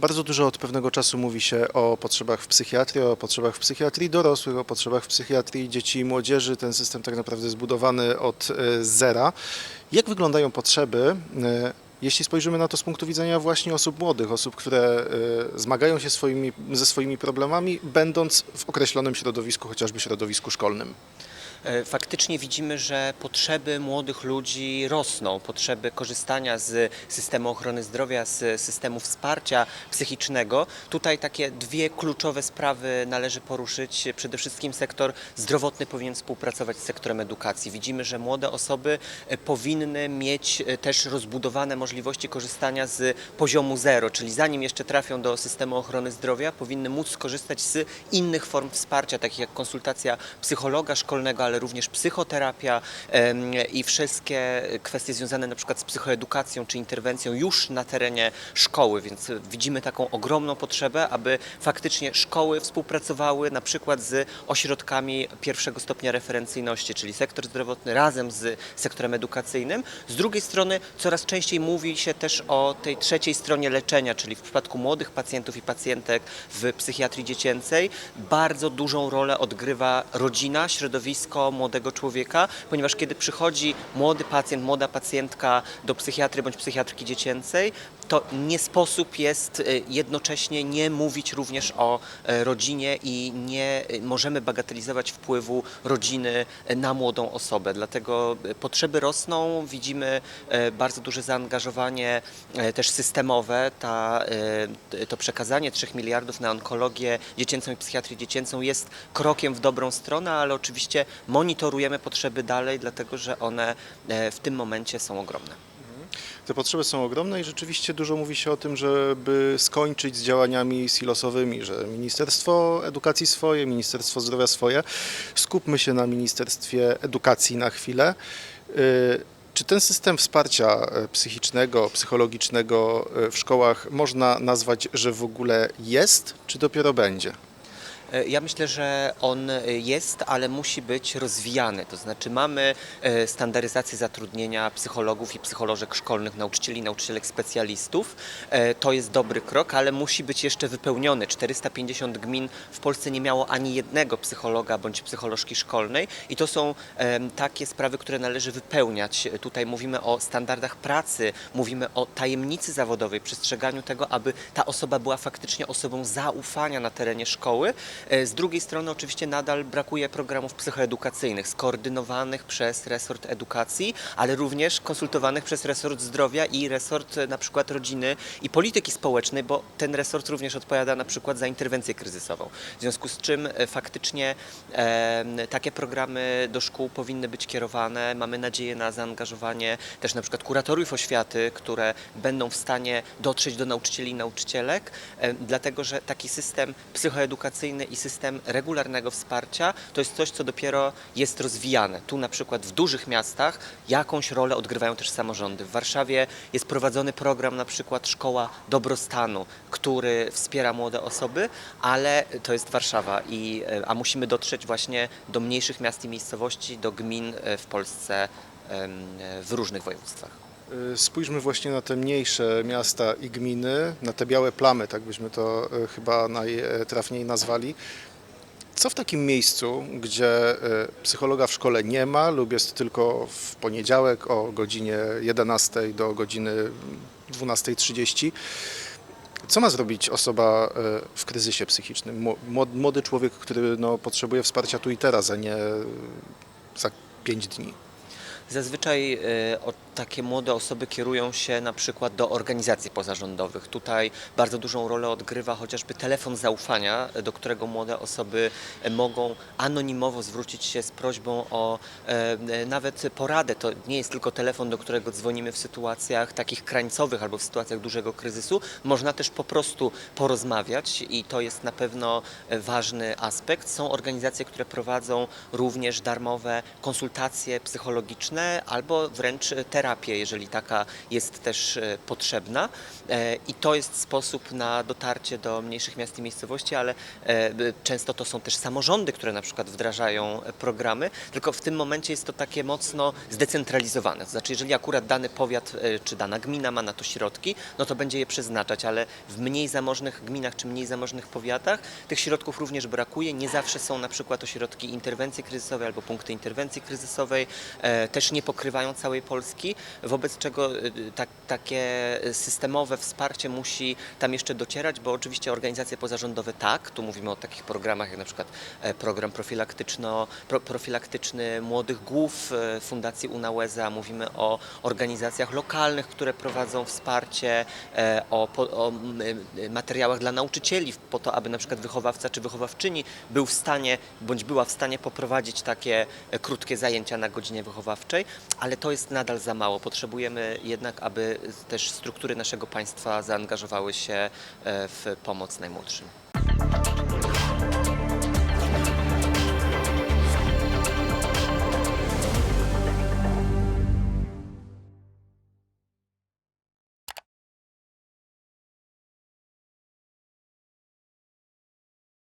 Bardzo dużo od pewnego czasu mówi się o potrzebach w psychiatrii, o potrzebach w psychiatrii dorosłych, o potrzebach w psychiatrii dzieci i młodzieży. Ten system tak naprawdę zbudowany od e, zera. Jak wyglądają potrzeby, e, jeśli spojrzymy na to z punktu widzenia właśnie osób młodych, osób, które e, zmagają się swoimi, ze swoimi problemami, będąc w określonym środowisku, chociażby środowisku szkolnym? E, Faktycznie widzimy, że potrzeby młodych ludzi rosną, potrzeby korzystania z systemu ochrony zdrowia, z systemu wsparcia psychicznego. Tutaj takie dwie kluczowe sprawy należy poruszyć. Przede wszystkim sektor zdrowotny powinien współpracować z sektorem edukacji. Widzimy, że młode osoby e, powinny mieć e, też rozbudowane możliwości korzystania z poziomu zero, czyli zanim jeszcze trafią do systemu ochrony zdrowia, powinny móc skorzystać z innych form wsparcia, takich jak konsultacja psychologa szkolnego, ale również psychoterapia i wszystkie kwestie związane na przykład z psychoedukacją czy interwencją już na terenie szkoły, więc widzimy taką ogromną potrzebę, aby faktycznie szkoły współpracowały na przykład z ośrodkami pierwszego stopnia referencyjności, czyli sektor zdrowotny razem z sektorem edukacyjnym. Z drugiej strony coraz częściej mówi się też o tej trzeciej stronie leczenia, czyli w przypadku młodych pacjentów i pacjentek w psychiatrii dziecięcej bardzo dużą rolę odgrywa rodzina, środowisko młodego człowieka, ponieważ kiedy przychodzi młody pacjent, młoda pacjentka do psychiatry bądź psychiatrki dziecięcej, to nie sposób jest y, jednocześnie nie mówić również o e, rodzinie i nie y, możemy bagatelizować wpływu rodziny e, na młodą osobę. Dlatego e, potrzeby rosną, widzimy bardzo duże zaangażowanie też systemowe. Ta, to przekazanie 3 miliardów na onkologię dziecięcą i psychiatrię dziecięcą jest krokiem w dobrą stronę, ale oczywiście monitorujemy potrzeby dalej, dlatego że one e, w tym momencie są ogromne. Te potrzeby są ogromne i rzeczywiście dużo mówi się o tym, żeby skończyć z działaniami silosowymi, że Ministerstwo Edukacji swoje, Ministerstwo Zdrowia swoje. Skupmy się na Ministerstwie Edukacji na chwilę. Y, Czy ten system wsparcia e, psychicznego, psychologicznego e, w szkołach można nazwać, że w ogóle jest, czy dopiero będzie? E, Ja myślę, że on e, jest, ale musi być rozwijany. To znaczy mamy e, standaryzację zatrudnienia psychologów i psycholożek szkolnych, nauczycieli, nauczycielek specjalistów. To jest dobry krok, ale musi być jeszcze wypełniony. 450 gmin w Polsce nie miało ani jednego psychologa bądź psycholożki szkolnej i to są takie sprawy, które należy wypełniać. Tutaj mówimy o standardach pracy, mówimy o tajemnicy zawodowej, przestrzeganiu tego, aby ta osoba była faktycznie osobą zaufania na terenie szkoły. E, Z drugiej strony oczywiście nadal brakuje programów psychoedukacyjnych skoordynowanych przez resort edukacji, ale również konsultowanych przez resort zdrowia i resort e, na przykład rodziny i polityki społecznej, bo ten resort również odpowiada na przykład za interwencję kryzysową. W związku z czym e, faktycznie takie programy do szkół powinny być kierowane. Mamy nadzieję na zaangażowanie też na przykład kuratoriów oświaty, które będą w stanie dotrzeć do nauczycieli i nauczycielek, dlatego że taki system psychoedukacyjny i system regularnego wsparcia to jest coś, co dopiero jest rozwijane. Tu na przykład w dużych miastach jakąś rolę odgrywają też samorządy. W Warszawie jest prowadzony program na przykład Szkoła Dobrostanu, który wspiera młode osoby, ale to jest Warszawa, i, e, a musimy dotrzeć właśnie do mniejszych miast i miejscowości, do gmin e, w Polsce e, w różnych województwach. Y, Spójrzmy właśnie na te mniejsze miasta i gminy, na te białe plamy, tak byśmy to y, chyba najtrafniej nazwali. Co w takim miejscu, gdzie y, psychologa w szkole nie ma lub jest tylko w poniedziałek o godzinie 11 do godziny 12.30, co ma zrobić osoba w kryzysie psychicznym? Mło- Młody człowiek, który no, potrzebuje wsparcia tu i teraz, a nie za 5 dni. Zazwyczaj e, takie młode osoby kierują się na przykład do organizacji pozarządowych. Tutaj bardzo dużą rolę odgrywa chociażby telefon zaufania, do którego młode osoby e, mogą anonimowo zwrócić się z prośbą o e, nawet poradę. To nie jest tylko telefon, do którego dzwonimy w sytuacjach takich krańcowych albo w sytuacjach dużego kryzysu. Można też po prostu porozmawiać i to jest na pewno ważny aspekt. Są organizacje, które prowadzą również darmowe konsultacje psychologiczne albo wręcz terapię jeżeli taka jest też e, potrzebna. E, I to jest sposób na dotarcie do mniejszych miast i miejscowości, ale e, często to są też samorządy, które na przykład wdrażają programy, tylko w tym momencie jest to takie mocno zdecentralizowane. To znaczy, jeżeli akurat dany powiat czy dana gmina ma na to środki, no to będzie je przeznaczać, ale w mniej zamożnych gminach czy mniej zamożnych powiatach tych środków również brakuje. Nie zawsze są na przykład ośrodki interwencji kryzysowej albo punkty interwencji kryzysowej, e, też nie pokrywają całej Polski, wobec czego e, tak, takie systemowe wsparcie musi tam jeszcze docierać, bo oczywiście organizacje pozarządowe tak, tu mówimy o takich programach jak na przykład e, program profilaktyczno, pro, profilaktyczny Młodych Głów e, Fundacji Unałeza, mówimy o organizacjach lokalnych, które prowadzą wsparcie, e, o, o materiałach dla nauczycieli po to, aby na przykład wychowawca czy wychowawczyni był w stanie bądź była w stanie poprowadzić takie krótkie zajęcia na godzinie wychowawczej, ale to jest nadal za mało. Potrzebujemy jednak, aby też struktury naszego państwa zaangażowały się e, w pomoc najmłodszym.